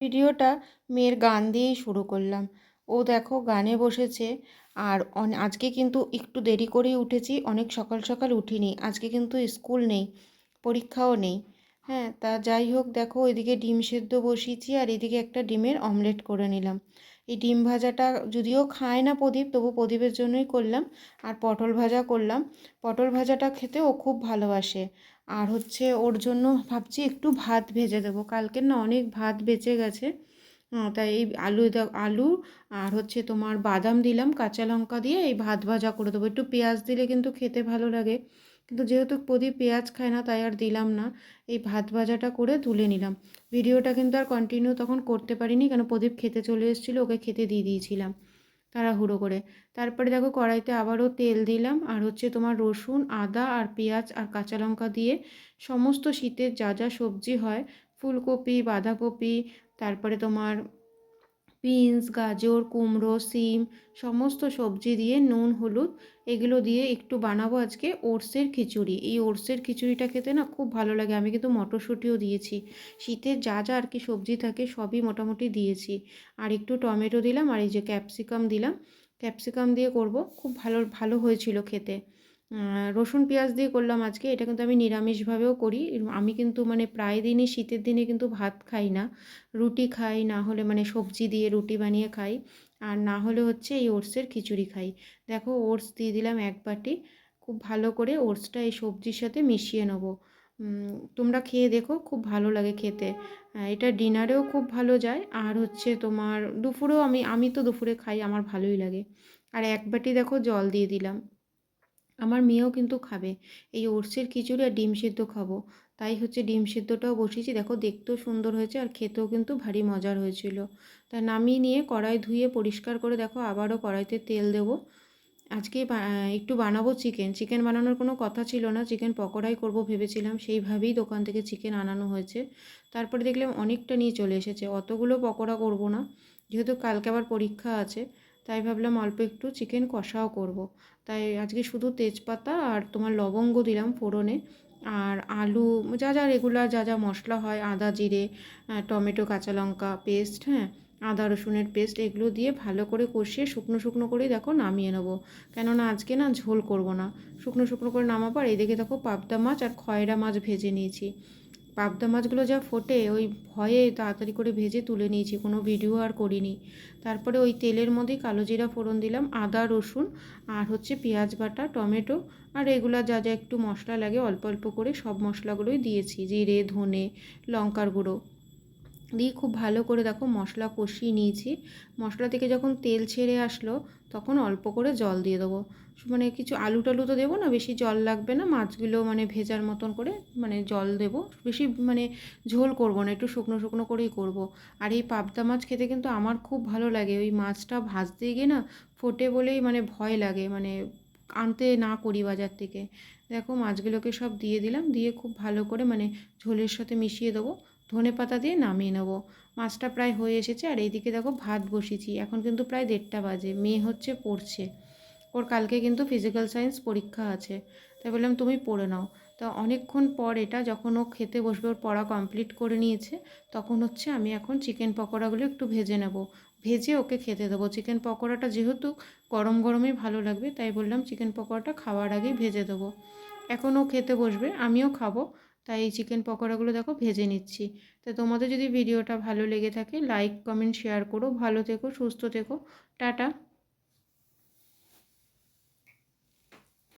ভিডিওটা মেয়ের গান দিয়েই শুরু করলাম। ও দেখো গানে বসেছে আর আজকে কিন্তু একটু দেরি করেই উঠেছি, অনেক সকাল সকাল উঠিনি, আজকে কিন্তু স্কুল নেই, পরীক্ষাও নেই। হ্যাঁ তা যাই হোক, দেখো এদিকে ডিম সেদ্ধ বসিয়েছি আর এদিকে একটা ডিমের অমলেট করে নিলাম। এই ডিম ভাজাটা যদিও খায় না প্রদীপ, তবু প্রদীপের জন্যই করলাম আর পটল ভাজা করলাম। পটল ভাজাটা খেতে ও খুব ভালোবাসে। আর হচ্ছে ওর জন্য ভাবছি একটু ভাত ভেজে দেবো। কালকের না অনেক ভাত বেঁচে গেছে। তাই এই আলু আলু আর হচ্ছে তোমার বাদাম দিলাম, কাঁচা লঙ্কা দিয়ে এই ভাত ভাজা করে দেবো। একটু পেঁয়াজ দিলে কিন্তু খেতে ভালো লাগে। কিন্তু যেহেতু প্রদীপ পেঁয়াজ খায় না, তাই আর দিলাম না। এই ভাত ভাজাটা করে তুলে নিলাম। ভিডিওটা কিন্তু আর কন্টিনিউ তখন করতে পারিনি, কেন প্রদীপ খেতে চলে এসেছিল, ওকে খেতে দিয়ে দিয়েছিলাম তাড়াহুড়ো করে। তারপরে দেখো কড়াইতে আবারও তেল দিলাম, আর হচ্ছে তোমার রসুন, আদা, আর পেঁয়াজ, আর কাঁচা লঙ্কা দিয়ে সমস্ত শীতের যা যা সবজি হয়, ফুলকপি, বাঁধাকপি, তারপরে তোমার বিনস, গাজর, কুমড়ো, সিম, সমস্ত সবজি দিয়ে নুন, হলুদ এগুলো দিয়ে একটু বানাবো আজকে ওটসের খিচুড়ি। এই ওটসের খিচুড়িটা খেতে না খুব ভালো লাগে। আমি কিন্তু মটরশুঁটিও দিয়েছি। শীতের যা যা আর কি সবজি থাকে সবই মোটামুটি দিয়েছি। আর একটু টমেটো দিলাম আর এই যে ক্যাপসিকাম দিলাম। ক্যাপসিকাম দিয়ে করব। খুব ভালো ভালো হয়েছিল খেতে। রসুন পেঁয়াজ দিয়ে করলাম আজকে। এটা কিন্তু আমি নিরামিষভাবেও করি। আমি কিন্তু মানে প্রায় দিনই শীতের দিনে কিন্তু ভাত খাই না। রুটি খাই, না হলে মানে সবজি দিয়ে রুটি বানিয়ে খাই। আর না হলে হচ্ছে এই ওটসের খিচুড়ি খাই। দেখো ওটস দিয়ে দিলাম এক বাটি। খুব ভালো করে ওটসটা এই সবজির সাথে মিশিয়ে নেব। তোমরা খেয়ে দেখো, খুব ভালো লাগে খেতে। এটা ডিনারেও খুব ভালো যায়। আর হচ্ছে তোমার দুপুরেও আমি আমি তো দুপুরে খাই, আমার ভালোই লাগে। আর এক বাটি দেখো জল দিয়ে দিলাম। আমার মেয়েও কিন্তু খাবে। এই ওটসের খিচুড়ি আর ডিম সেদ্ধ খাব। তাই হচ্ছে ডিম সেদ্ধটাও বসিয়েছি। দেখো দেখতেও সুন্দর হয়েছে আর খেতেও কিন্তু ভারী মজার হয়েছিল। তা নামিয়ে নিয়ে কড়াই ধুয়ে পরিষ্কার করে দেখো আবারও কড়াইতে তেল দেবো। আজকে একটু বানাবো চিকেন। চিকেন বানানোর কোনো কথা ছিল না। চিকেন পকোড়াই করব ভেবেছিলাম। সেইভাবেই দোকান থেকে চিকেন আনানো হয়েছে। তারপরে দেখলাম অনেকটা নিয়ে চলে এসেছে। অতগুলো পকোড়া করব না। যেহেতু কালকে আবার পরীক্ষা আছে। তাই ভাবলাম অল্প একটু চিকেন কষাও করব। তাই আজকে শুধু তেজপাতা আর তোমার লবঙ্গ দিলাম ফোড়নে। আর আলু, যা যা রেগুলার যা যা মশলা হয়, আদা, জিরে টমেটো, কাঁচা লঙ্কা পেস্ট হ্যাঁ আদা, রসুনের পেস্ট এগুলো দিয়ে ভালো করে কষিয়ে শুকনো শুকনো করে দেখো নামিয়ে নেব। কেননা আজকে না ঝোল করব না। শুকনো শুকনো করে নামাবার এইদিকে দেখো পাবদা মাছ আর খয়রা মাছ ভেজে নিয়েছি। পাবদা মাছগুলো যা ফোটে, ওই ভয়ে তাড়াতাড়ি করে ভেজে তুলে নিয়েছি, কোনো ভিডিও আর করিনি। তারপরে ওই তেলের মধ্যেই কালো জিরা ফোড়ন দিলাম, আদা, রসুন আর হচ্ছে পেঁয়াজ বাটা, টমেটো আর এগুলা যা যা একটু মশলা লাগে, অল্প অল্প করে সব মশলাগুলোই দিয়েছি। জিরে, ধনে, লঙ্কার গুঁড়ো। দিয়ে খুব ভালো করে দেখো মশলা কষিয়ে নিয়েছি। মশলা থেকে যখন তেল ছেড়ে আসলো, তখন অল্প করে জল দিয়ে দেবো। মানে কিছু আলু টালু তো দেবো না, বেশি জল লাগবে না, মাছগুলো মানে ভেজার মতন করে মানে জল দেবো। বেশি মানে ঝোল করব না, একটু শুকনো শুকনো করেই করব। আর এই পাবদা মাছ খেতে কিন্তু আমার খুব ভালো লাগে। ওই মাছটা ভাজতে গিয়ে না ফোটে বলেই মানে ভয় লাগে মানে আনতে না করি বাজার থেকে। দেখো মাছগুলোকে সব দিয়ে দিলাম, দিয়ে খুব ভালো করে মানে ঝোলের সাথে মিশিয়ে দেবো। ধনে পাতা দিয়ে নামিয়ে নেব। মাছটা প্রায় হয়ে এসেছে আর এইদিকে দেখো ভাত বসিয়েছি। এখন কিন্তু প্রায় দেড়টা বাজে, মেয়ে হচ্ছে পড়ছে। ওর কালকে কিন্তু ফিজিক্যাল সায়েন্স পরীক্ষা আছে। তাই বললাম, তুমি পড়ে নাও। তা অনেকক্ষণ পর এটা যখন ও খেতে বসবে, ওর পড়া কমপ্লিট করে নিয়েছে, তখন হচ্ছে আমি এখন চিকেন পকোড়াগুলো একটু ভেজে নেব। ভেজে ওকে খেতে দেবো। চিকেন পকোড়াটা যেহেতু গরম গরমই ভালো লাগবে, তাই বললাম চিকেন পকোড়াটা খাওয়ার আগেই ভেজে দেবো। এখন ও খেতে বসবে, আমিও খাব। তাই এই চিকেন পকোড়াগুলো দেখো ভেজে নিচ্ছি। তা তোমাদের যদি ভিডিওটা ভালো লেগে থাকে লাইক কমেন্ট শেয়ার করো। ভালো থেকো, সুস্থ থেকো। টাটা।